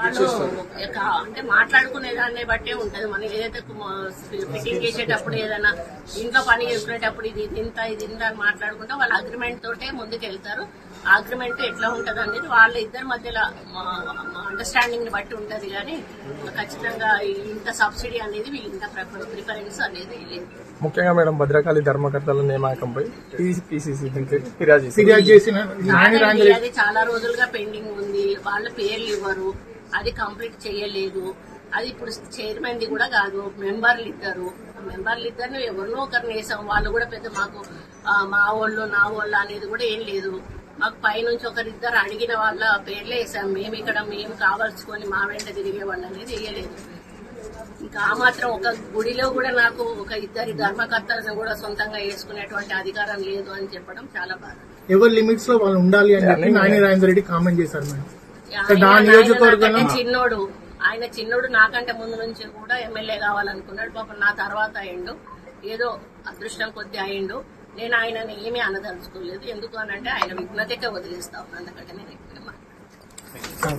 అంటే మాట్లాడుకునే దాన్ని బట్టే ఉంటది. మనం ఏదైతే ఫిట్టింగ్ చేసేటప్పుడు ఏదైనా ఇంట్లో పని చేసుకునేటప్పుడు ఇది ఇంత ఇది ఇంత మాట్లాడుకుంటే వాళ్ళ అగ్రిమెంట్ తోటే ముందుకు వెళ్తారు అగ్రిమెంట్ ఎట్లా ఉంటది అనేది వాళ్ళ ఇద్దరి మధ్యలో అండర్స్టాండింగ్ని బట్టి ఉంటది కానీ ఖచ్చితంగా ఇంత సబ్సిడీ అనేది వీళ్ళు ఇంత ప్రిఫరెన్స్ అనేది లేదు. ముఖ్యంగా మేడం భద్రకాళి ధర్మకర్తల నియామకంపై అది చాలా రోజులుగా పెండింగ్ ఉంది. వాళ్ళ పేర్లు ఇవ్వరు. అది కంప్లీట్ చేయలేదు. అది ఇప్పుడు చైర్మన్ ది కూడా కాదు మెంబర్లు ఇద్దరు మెంబర్లు ఇద్దరు ఎవరినో ఒకరిని వేసాం. వాళ్ళు కూడా పెద్ద మాకు మా వాళ్ళు నా వాళ్ళు అనేది కూడా ఏం లేదు. మాకు పైనుంచి ఒకరిద్దరు అడిగిన వాళ్ళ పేర్లే వేసాం. మేము ఇక్కడ మేము కావాల్సుకొని మా వెంట తిరిగే వాళ్ళు అనేది వేయలేదు ఇంకా ఆ మాత్రం ఒక గుడిలో కూడా నాకు ఒక ఇద్దరి ధర్మకర్తలను కూడా సొంతంగా వేసుకునేటువంటి అధికారం లేదు అని చెప్పడం చాలా బాధ. ఎవరి లిమిట్స్లో వాళ్ళు ఉండాలి అని చెప్పి నాని రాజేంద్ర రెడ్డి కామెంట్ చేశారు మేడం. చిన్నోడు. ఆయన చిన్నోడు నాకంటే ముందు నుంచి కూడా ఎమ్మెల్యే కావాలనుకున్నాడు. పాపం నా తర్వాత అయిండు ఏదో అదృష్టం కొద్ది అయిండు నేను ఆయనని ఏమీ అనదలుచుకోలేదు ఎందుకు అని అంటే ఆయన విఘ్నతకే వదిలేస్తా. ఉన్నాను అందుకంటే నేను